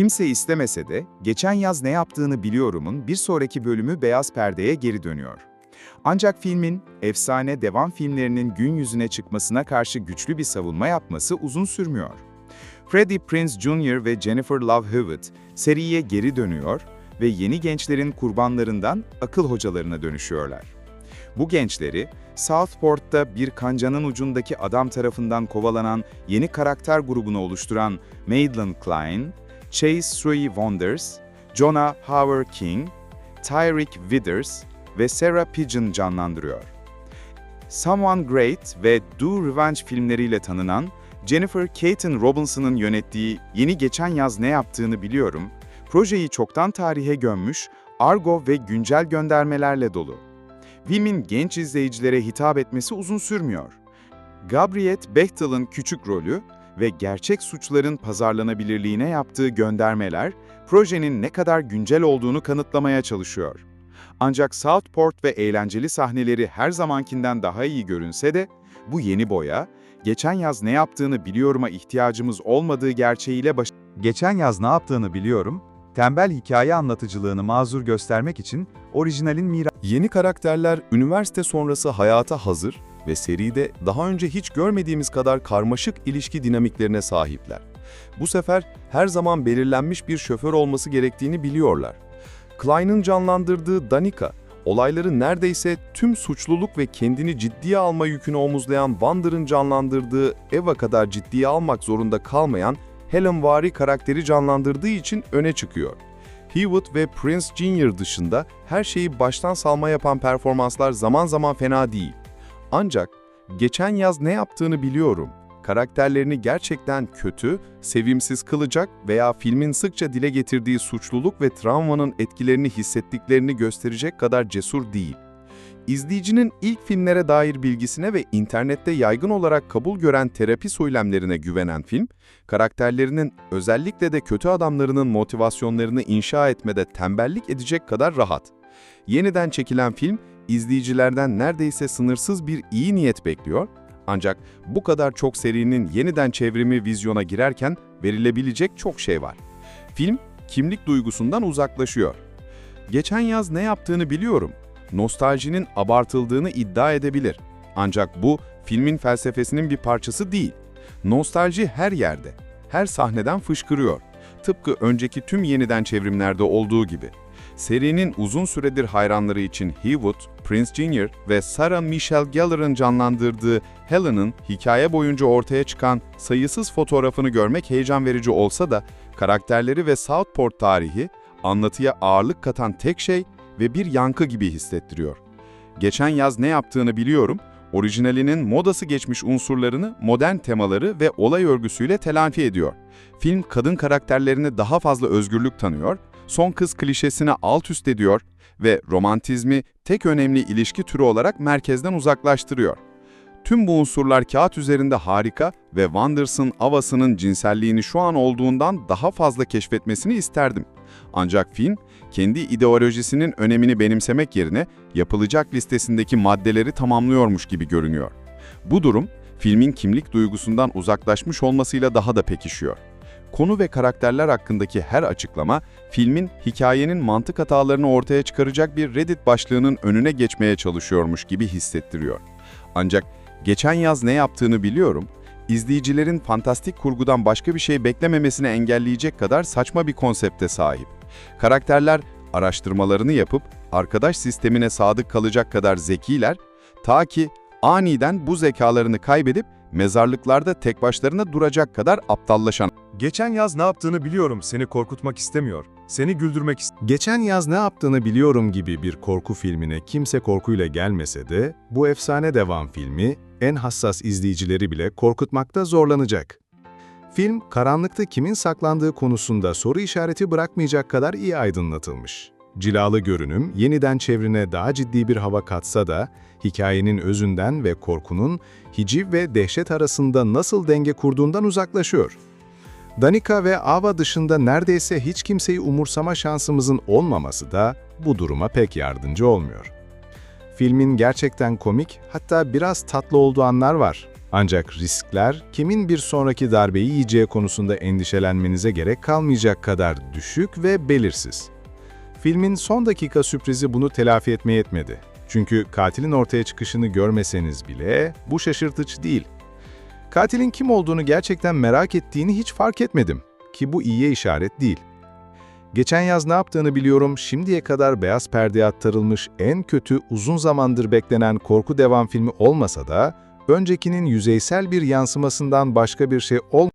Kimse istemese de geçen yaz ne yaptığını biliyorumun bir sonraki bölümü beyaz perdeye geri dönüyor. Ancak filmin, efsane devam filmlerinin gün yüzüne çıkmasına karşı güçlü bir savunma yapması uzun sürmüyor. Freddie Prinze Jr. ve Jennifer Love Hewitt seriye geri dönüyor ve yeni gençlerin kurbanlarından akıl hocalarına dönüşüyorlar. Bu gençleri, Southport'ta bir kancanın ucundaki adam tarafından kovalanan yeni karakter grubunu oluşturan Madeline Klein, Chase Sui Wonders, Jonah Howard King, Tyreek Withers ve Sarah Pigeon canlandırıyor. Someone Great ve Do Revenge filmleriyle tanınan Jennifer Caton Robinson'ın yönettiği Yeni Geçen Yaz Ne Yaptığını Biliyorum, projeyi çoktan tarihe gömmüş, argo ve güncel göndermelerle dolu. Filmin genç izleyicilere hitap etmesi uzun sürmüyor. Gabriette Bechtel'ın küçük rolü ve gerçek suçların pazarlanabilirliğine yaptığı göndermeler, projenin ne kadar güncel olduğunu kanıtlamaya çalışıyor. Ancak Southport ve eğlenceli sahneleri her zamankinden daha iyi görünse de, bu yeni boya, geçen yaz ne yaptığını biliyorum'a ihtiyacımız olmadığı gerçeğiyle baş... Geçen yaz ne yaptığını biliyorum, tembel hikaye anlatıcılığını mazur göstermek için orijinalin mirası Yeni karakterler üniversite sonrası hayata hazır ve seride daha önce hiç görmediğimiz kadar karmaşık ilişki dinamiklerine sahipler. Bu sefer her zaman belirlenmiş bir şoför olması gerektiğini biliyorlar. Klein'ın canlandırdığı Danica, olayları neredeyse tüm suçluluk ve kendini ciddiye alma yükünü omuzlayan Wander'ın canlandırdığı Eva kadar ciddiye almak zorunda kalmayan Helen Vari karakteri canlandırdığı için öne çıkıyor. Hewitt ve Prince Jr. dışında her şeyi baştan salma yapan performanslar zaman zaman fena değil. Ancak geçen yaz ne yaptığını biliyorum. Karakterlerini gerçekten kötü, sevimsiz kılacak veya filmin sıkça dile getirdiği suçluluk ve travmanın etkilerini hissettiklerini gösterecek kadar cesur değil. İzleyicinin ilk filmlere dair bilgisine ve internette yaygın olarak kabul gören terapi söylemlerine güvenen film, karakterlerinin özellikle de kötü adamlarının motivasyonlarını inşa etmede tembellik edecek kadar rahat. Yeniden çekilen film, izleyicilerden neredeyse sınırsız bir iyi niyet bekliyor, ancak bu kadar çok serinin yeniden çevrimi vizyona girerken verilebilecek çok şey var. Film, kimlik duygusundan uzaklaşıyor. Geçen yaz ne yaptığını biliyorum nostaljinin abartıldığını iddia edebilir. Ancak bu, filmin felsefesinin bir parçası değil. Nostalji her yerde, her sahneden fışkırıyor. Tıpkı önceki tüm yeniden çevrimlerde olduğu gibi. Serinin uzun süredir hayranları için Hewitt, Prince Jr. ve Sarah Michelle Gellar'ın canlandırdığı Helen'ın hikaye boyunca ortaya çıkan sayısız fotoğrafını görmek heyecan verici olsa da, karakterleri ve Southport tarihi, anlatıya ağırlık katan tek şey ve bir yankı gibi hissettiriyor. Geçen yaz ne yaptığını biliyorum, orijinalinin modası geçmiş unsurlarını, modern temaları ve olay örgüsüyle telafi ediyor. Film kadın karakterlerine daha fazla özgürlük tanıyor, son kız klişesine alt üst ediyor ve romantizmi tek önemli ilişki türü olarak merkezden uzaklaştırıyor. Tüm bu unsurlar kağıt üzerinde harika ve Wanders'ın avasının cinselliğini şu an olduğundan daha fazla keşfetmesini isterdim. Ancak film, kendi ideolojisinin önemini benimsemek yerine yapılacak listesindeki maddeleri tamamlıyormuş gibi görünüyor. Bu durum, filmin kimlik duygusundan uzaklaşmış olmasıyla daha da pekişiyor. Konu ve karakterler hakkındaki her açıklama, filmin hikayenin mantık hatalarını ortaya çıkaracak bir Reddit başlığının önüne geçmeye çalışıyormuş gibi hissettiriyor. Ancak geçen yaz ne yaptığını biliyorum, izleyicilerin fantastik kurgudan başka bir şey beklememesini engelleyecek kadar saçma bir konsepte sahip. Karakterler araştırmalarını yapıp arkadaş sistemine sadık kalacak kadar zekiler, ta ki aniden bu zekalarını kaybedip mezarlıklarda tek başlarına duracak kadar aptallaşan. Geçen yaz ne yaptığını biliyorum seni korkutmak istemiyor. Seni güldürmek ist- Geçen yaz ne yaptığını biliyorum gibi bir korku filmine kimse korkuyla gelmese de bu efsane devam filmi en hassas izleyicileri bile korkutmakta zorlanacak. Film, karanlıkta kimin saklandığı konusunda soru işareti bırakmayacak kadar iyi aydınlatılmış. Cilalı görünüm yeniden çevrine daha ciddi bir hava katsa da hikayenin özünden ve korkunun hiciv ve dehşet arasında nasıl denge kurduğundan uzaklaşıyor. Danica ve Ava dışında neredeyse hiç kimseyi umursama şansımızın olmaması da bu duruma pek yardımcı olmuyor. Filmin gerçekten komik, hatta biraz tatlı olduğu anlar var. Ancak riskler kimin bir sonraki darbeyi yiyeceği konusunda endişelenmenize gerek kalmayacak kadar düşük ve belirsiz. Filmin son dakika sürprizi bunu telafi etmeye yetmedi. Çünkü katilin ortaya çıkışını görmeseniz bile bu şaşırtıcı değil. Katilin kim olduğunu gerçekten merak ettiğini hiç fark etmedim. Ki bu iyiye işaret değil. Geçen yaz ne yaptığını biliyorum, şimdiye kadar beyaz perdeye aktarılmış en kötü uzun zamandır beklenen korku devam filmi olmasa da, öncekinin yüzeysel bir yansımasından başka bir şey olmadı.